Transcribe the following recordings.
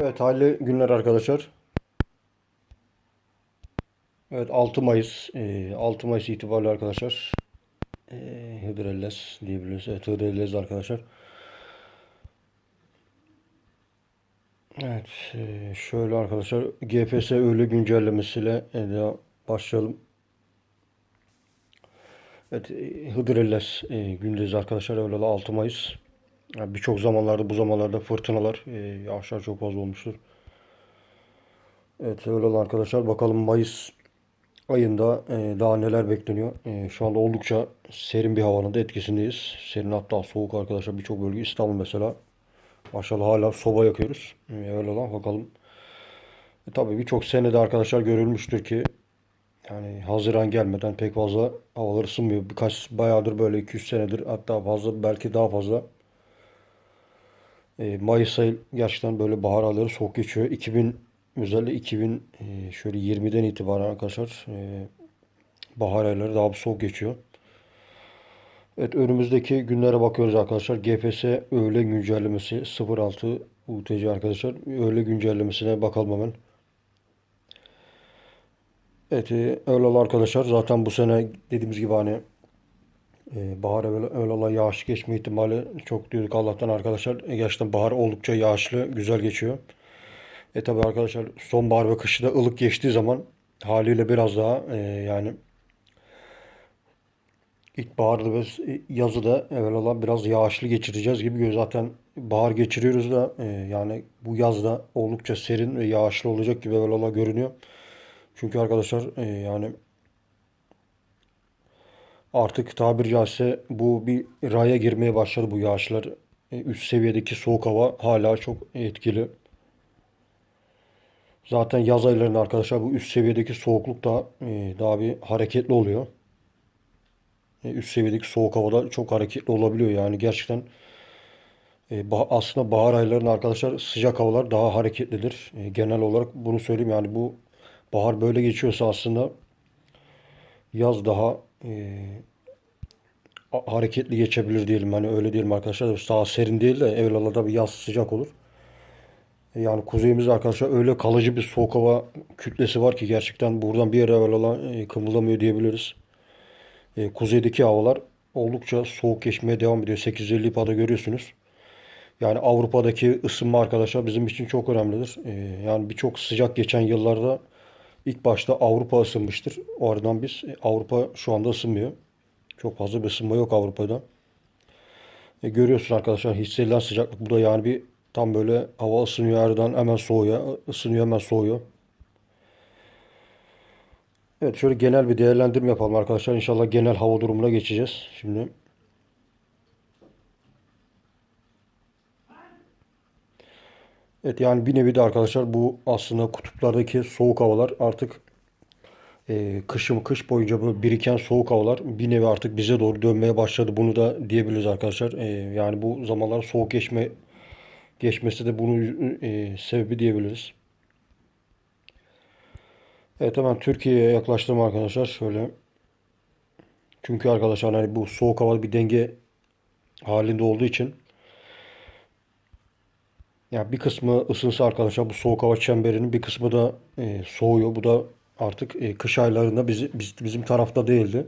Evet hayırlı günler arkadaşlar. Evet 6 Mayıs e, 6 Mayıs itibariyle arkadaşlar e, Hıdrellez diyebiliriz. Evet Hıdrellez arkadaşlar. Evet e, şöyle arkadaşlar GPS öğle güncellemesiyle e, başlayalım. Evet e, Hıdrellez e, gündeyiz arkadaşlar. Öyle de 6 Mayıs. Yani Birçok zamanlarda bu zamanlarda fırtınalar, e, yağışlar çok fazla olmuştur. Evet öyle arkadaşlar bakalım Mayıs ayında e, daha neler bekleniyor. E, şu anda oldukça serin bir havanın da etkisindeyiz. Serin hatta soğuk arkadaşlar birçok bölge İstanbul mesela. Maşallah hala soba yakıyoruz. E, öyle olan bakalım. E, tabii birçok senede arkadaşlar görülmüştür ki yani Haziran gelmeden pek fazla havalar ısınmıyor. Birkaç bayağıdır böyle 200 senedir hatta fazla belki daha fazla e, Mayıs ayı gerçekten böyle bahar ayları soğuk geçiyor. 2000 özellikle 2000 e, şöyle 20'den itibaren arkadaşlar e, bahar ayları daha soğuk geçiyor. Evet önümüzdeki günlere bakıyoruz arkadaşlar. GPS öğle güncellemesi 06 UTC arkadaşlar. Öğle güncellemesine bakalım hemen. Evet e, öyle olan arkadaşlar zaten bu sene dediğimiz gibi hani ee, bahar öyle, öyle olan yağış geçme ihtimali çok diyorduk Allah'tan arkadaşlar. E, gerçekten bahar oldukça yağışlı, güzel geçiyor. E tabi arkadaşlar sonbahar ve kışı da ılık geçtiği zaman haliyle biraz daha e, yani ilkbaharda ve yazı da evvelallah biraz yağışlı geçireceğiz gibi görünüyor. Zaten bahar geçiriyoruz da e, yani bu yaz da oldukça serin ve yağışlı olacak gibi evvelallah görünüyor. Çünkü arkadaşlar e, yani Artık tabiri caizse bu bir raya girmeye başladı bu yağışlar. E, Üst seviyedeki soğuk hava hala çok etkili. Zaten yaz aylarında arkadaşlar bu üst seviyedeki soğukluk da e, daha bir hareketli oluyor. E, Üst seviyedeki soğuk havada çok hareketli olabiliyor. Yani gerçekten e, bah- aslında bahar aylarında arkadaşlar sıcak havalar daha hareketlidir. E, Genel olarak bunu söyleyeyim. Yani bu bahar böyle geçiyorsa aslında yaz daha e, hareketli geçebilir diyelim. Hani öyle diyelim arkadaşlar. Daha serin değil de evvelallah da bir yaz sıcak olur. Yani kuzeyimizde arkadaşlar öyle kalıcı bir soğuk hava kütlesi var ki gerçekten buradan bir yere evvelallah e, kımıldamıyor diyebiliriz. E, kuzeydeki havalar oldukça soğuk geçmeye devam ediyor. 850 pada görüyorsunuz. Yani Avrupa'daki ısınma arkadaşlar bizim için çok önemlidir. E, yani birçok sıcak geçen yıllarda ilk başta Avrupa ısınmıştır. O aradan biz e, Avrupa şu anda ısınmıyor. Çok fazla bir ısınma yok Avrupa'da. E, görüyorsun arkadaşlar hissedilen sıcaklık. Bu da yani bir tam böyle hava ısınıyor aradan hemen soğuyor. ısınıyor hemen soğuyor. Evet şöyle genel bir değerlendirme yapalım arkadaşlar. İnşallah genel hava durumuna geçeceğiz. Şimdi Evet yani bir nevi de arkadaşlar bu aslında kutuplardaki soğuk havalar artık e, kışım kış boyunca bu biriken soğuk havalar bir nevi artık bize doğru dönmeye başladı. Bunu da diyebiliriz arkadaşlar. E, yani bu zamanlar soğuk geçme geçmesi de bunun e, sebebi diyebiliriz. Evet hemen Türkiye'ye yaklaştım arkadaşlar. Şöyle. Çünkü arkadaşlar hani bu soğuk hava bir denge halinde olduğu için yani bir kısmı ısınsa arkadaşlar bu soğuk hava çemberinin bir kısmı da e, soğuyor. Bu da artık e, kış aylarında bizi, biz, bizim tarafta değildi.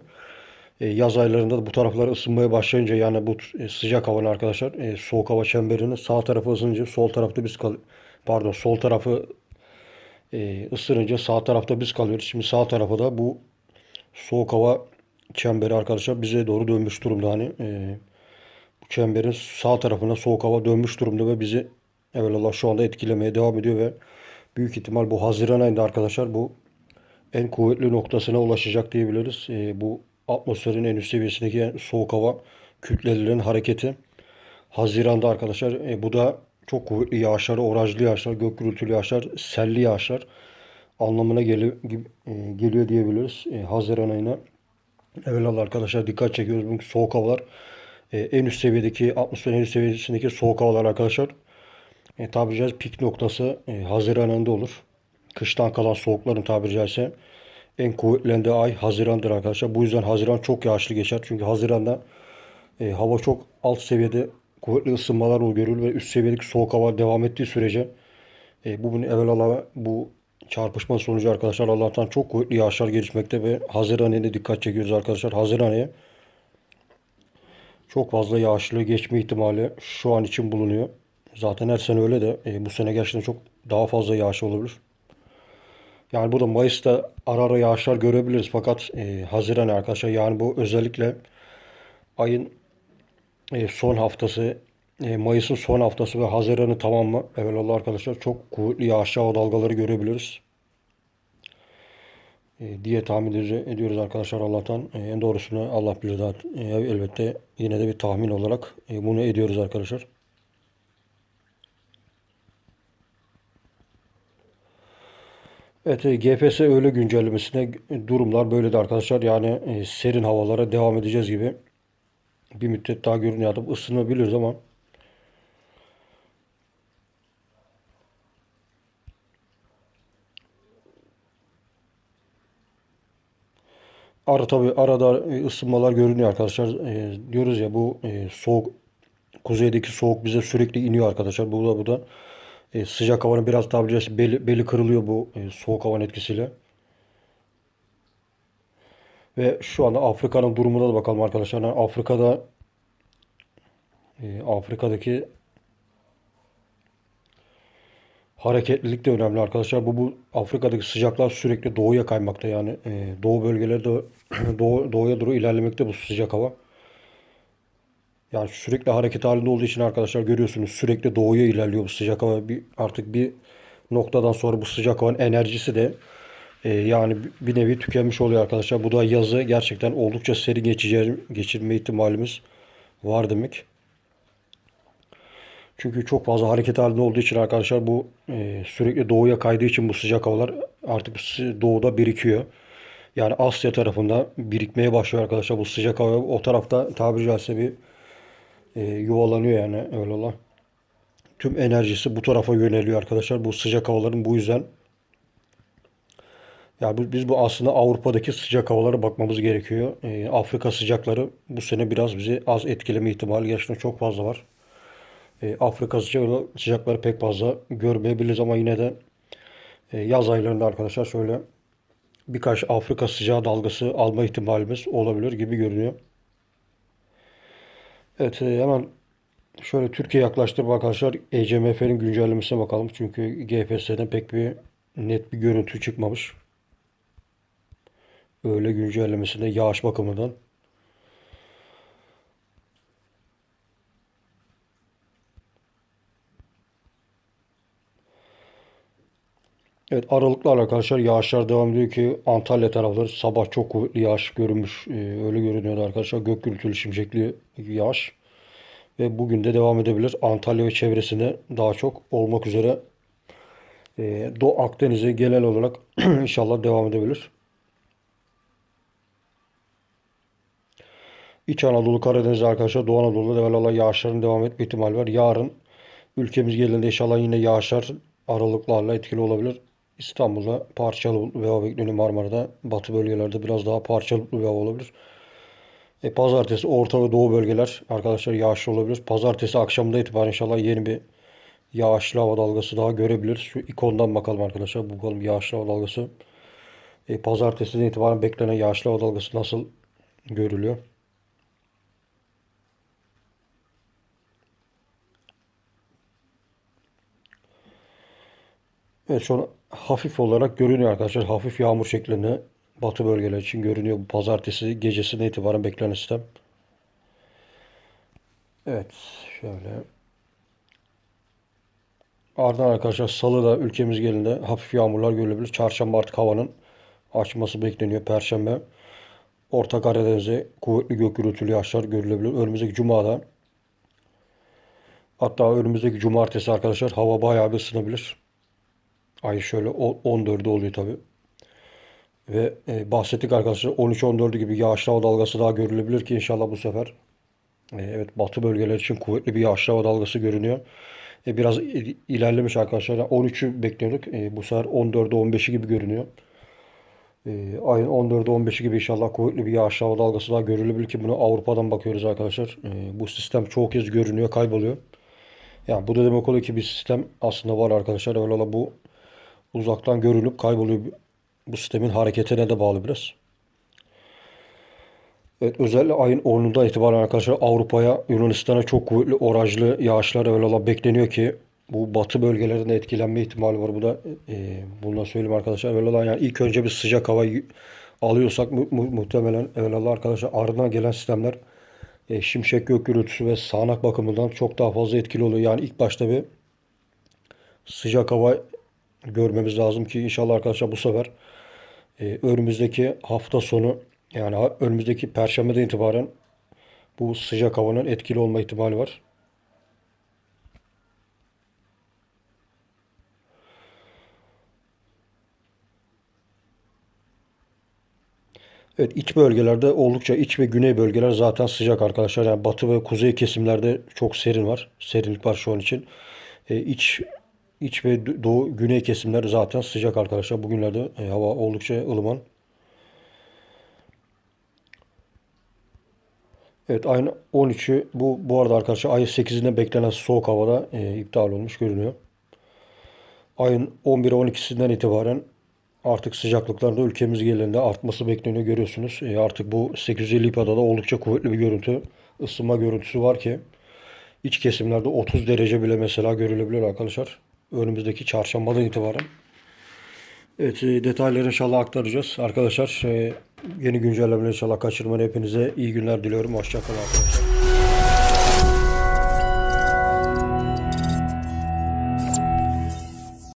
E, yaz aylarında da bu taraflar ısınmaya başlayınca yani bu e, sıcak havanın arkadaşlar e, soğuk hava çemberinin sağ tarafı ısınınca sol tarafta biz kal pardon sol tarafı e, ısınınca sağ tarafta biz kalıyoruz. Şimdi sağ tarafa da bu soğuk hava çemberi arkadaşlar bize doğru dönmüş durumda. Hani e, bu çemberin sağ tarafına soğuk hava dönmüş durumda ve bizi evvelallah şu anda etkilemeye devam ediyor ve büyük ihtimal bu Haziran ayında arkadaşlar bu en kuvvetli noktasına ulaşacak diyebiliriz. E, bu atmosferin en üst seviyesindeki soğuk hava kütlelerinin hareketi. Haziran'da arkadaşlar e, bu da çok kuvvetli yağışlar, orajlı yağışlar, gök gürültülü yağışlar, selli yağışlar anlamına geliyor, e, geliyor diyebiliriz. E, Haziran ayına evvelallah arkadaşlar dikkat çekiyoruz. Çünkü soğuk havalar e, en üst seviyedeki atmosferin en üst seviyesindeki soğuk havalar arkadaşlar e, tabiri caizse pik noktası e, Haziran ayında olur. Kıştan kalan soğukların tabiri caizse en kuvvetlendiği ay Haziran'dır arkadaşlar. Bu yüzden Haziran çok yağışlı geçer. Çünkü Haziran'da e, hava çok alt seviyede kuvvetli ısınmalar görülür ve üst seviyedeki soğuk hava devam ettiği sürece e, bugün evvelallah bu çarpışma sonucu arkadaşlar Allah'tan çok kuvvetli yağışlar gelişmekte ve Haziran ayına dikkat çekiyoruz arkadaşlar. Haziran ayı çok fazla yağışlı geçme ihtimali şu an için bulunuyor. Zaten her sene öyle de e, bu sene gerçekten çok daha fazla yağış olabilir. Yani burada Mayıs'ta ara ara yağışlar görebiliriz fakat e, Haziran arkadaşlar yani bu özellikle ayın e, son haftası e, Mayıs'ın son haftası ve Haziran'ı tamamı evvelallah arkadaşlar çok kuvvetli yağış hava dalgaları görebiliriz. E, diye tahmin ediyoruz arkadaşlar Allah'tan. E, en doğrusunu Allah bilir zaten. E, elbette yine de bir tahmin olarak e, bunu ediyoruz arkadaşlar. Evet, e, GPS öğle güncellemesine durumlar böyle de arkadaşlar. Yani e, serin havalara devam edeceğiz gibi bir müddet daha görünüyor. Adam ısınabiliriz ama Ara tabii arada e, ısınmalar görünüyor arkadaşlar. E, diyoruz ya bu e, soğuk kuzeydeki soğuk bize sürekli iniyor arkadaşlar. Bu da bu da e, sıcak havanın biraz tabiri beli, beli kırılıyor bu e, soğuk havanın etkisiyle. Ve şu anda Afrika'nın durumuna da bakalım arkadaşlar. Yani Afrika'da e, Afrika'daki hareketlilik de önemli arkadaşlar. Bu, bu Afrika'daki sıcaklar sürekli doğuya kaymakta yani e, doğu bölgeleri de doğu, doğuya doğru ilerlemekte bu sıcak hava. Yani sürekli hareket halinde olduğu için arkadaşlar görüyorsunuz sürekli doğuya ilerliyor bu sıcak hava. Bir, artık bir noktadan sonra bu sıcak havanın enerjisi de e, yani bir nevi tükenmiş oluyor arkadaşlar. Bu da yazı gerçekten oldukça seri geçeceği, geçirme ihtimalimiz var demek. Çünkü çok fazla hareket halinde olduğu için arkadaşlar bu e, sürekli doğuya kaydığı için bu sıcak havalar artık doğuda birikiyor. Yani Asya tarafında birikmeye başlıyor arkadaşlar bu sıcak hava. O tarafta tabiri caizse bir e, yuvalanıyor yani öyle olan. Tüm enerjisi bu tarafa yöneliyor arkadaşlar. Bu sıcak havaların bu yüzden yani biz bu aslında Avrupa'daki sıcak havalara bakmamız gerekiyor. E, Afrika sıcakları bu sene biraz bizi az etkileme ihtimali gerçekten çok fazla var. E, Afrika sıcakları, sıcakları pek fazla görmeyebiliriz ama yine de e, yaz aylarında arkadaşlar şöyle birkaç Afrika sıcağı dalgası alma ihtimalimiz olabilir gibi görünüyor. Evet e, hemen şöyle Türkiye yaklaştırıp arkadaşlar ECMF'nin güncellemesine bakalım. Çünkü GPS'den pek bir net bir görüntü çıkmamış. Öyle güncellemesinde yağış bakımından. Evet aralıklarla arkadaşlar yağışlar devam ediyor ki Antalya tarafları sabah çok kuvvetli yağış görünmüş. Ee, öyle görünüyordu arkadaşlar. Gök gürültülü şimşekli yağış. Ve bugün de devam edebilir. Antalya ve çevresinde daha çok olmak üzere e, Doğu Akdeniz'e genel olarak inşallah devam edebilir. İç Anadolu, Karadeniz arkadaşlar Doğu Anadolu'da devamlı yağışların devam etme ihtimali var. Yarın ülkemiz geldiğinde inşallah yine yağışlar aralıklarla etkili olabilir. İstanbul'da parçalı bir hava bekleniyor. Marmara'da batı bölgelerde biraz daha parçalı bir hava olabilir. E, pazartesi orta ve doğu bölgeler arkadaşlar yağışlı olabilir. Pazartesi akşamında itibaren inşallah yeni bir yağışlı hava dalgası daha görebiliriz. Şu ikondan bakalım arkadaşlar. Bakalım yağışlı hava dalgası. E, pazartesiden itibaren beklenen yağışlı hava dalgası nasıl görülüyor? Evet şu an hafif olarak görünüyor arkadaşlar. Hafif yağmur şeklinde batı bölgeler için görünüyor. Bu pazartesi gecesine itibaren beklenen sistem. Evet şöyle. Ardından arkadaşlar salı da ülkemiz gelinde hafif yağmurlar görülebilir. Çarşamba artık havanın açması bekleniyor. Perşembe Orta Karadeniz'e kuvvetli gök gürültülü yağışlar görülebilir. Önümüzdeki cumada hatta önümüzdeki cumartesi arkadaşlar hava bayağı bir ısınabilir. Ay şöyle 14'ü oluyor tabi. Ve e, bahsettik arkadaşlar 13-14'ü gibi yağışlı hava dalgası daha görülebilir ki inşallah bu sefer. E, evet batı bölgeler için kuvvetli bir yağışlı hava dalgası görünüyor. E, biraz ilerlemiş arkadaşlar. 13'ü bekliyorduk. E, bu sefer 14'ü 15'i gibi görünüyor. Ee, ayın 14'ü 15'i gibi inşallah kuvvetli bir yağış hava dalgası daha görülebilir ki bunu Avrupa'dan bakıyoruz arkadaşlar. Ee, bu sistem çoğu kez görünüyor, kayboluyor. Yani bu da demek oluyor ki bir sistem aslında var arkadaşlar. Öyle bu uzaktan görünüp kayboluyor. Bu sistemin hareketine de bağlı biraz. Evet, özellikle ayın 10'undan itibaren arkadaşlar Avrupa'ya, Yunanistan'a çok kuvvetli orajlı yağışlar evvelallah bekleniyor ki bu batı bölgelerinde etkilenme ihtimali var. Bu da e, bunu da söyleyeyim arkadaşlar. Evvelallah yani ilk önce bir sıcak hava alıyorsak mu- mu- muhtemelen evvelallah arkadaşlar ardından gelen sistemler e, şimşek gök gürültüsü ve sağanak bakımından çok daha fazla etkili oluyor. Yani ilk başta bir sıcak hava görmemiz lazım ki inşallah arkadaşlar bu sefer e, önümüzdeki hafta sonu yani önümüzdeki perşembeden itibaren bu sıcak havanın etkili olma ihtimali var. Evet iç bölgelerde oldukça iç ve güney bölgeler zaten sıcak arkadaşlar. Yani batı ve kuzey kesimlerde çok serin var. Serinlik var şu an için. E, iç iç ve doğu güney kesimler zaten sıcak arkadaşlar. Bugünlerde e, hava oldukça ılıman. Evet ayın 13'ü bu bu arada arkadaşlar ayın 8'inde beklenen soğuk havada e, iptal olmuş görünüyor. Ayın 11'e 12'sinden itibaren artık sıcaklıkların da ülkemiz genelinde artması bekleniyor görüyorsunuz. E, artık bu 850 İPA'da da oldukça kuvvetli bir görüntü, ısınma görüntüsü var ki iç kesimlerde 30 derece bile mesela görülebilir arkadaşlar. Önümüzdeki çarşambadan itibaren. Evet e, detayları inşallah aktaracağız. Arkadaşlar e, yeni güncellemeleri inşallah kaçırmayın. Hepinize iyi günler diliyorum. Hoşçakalın arkadaşlar.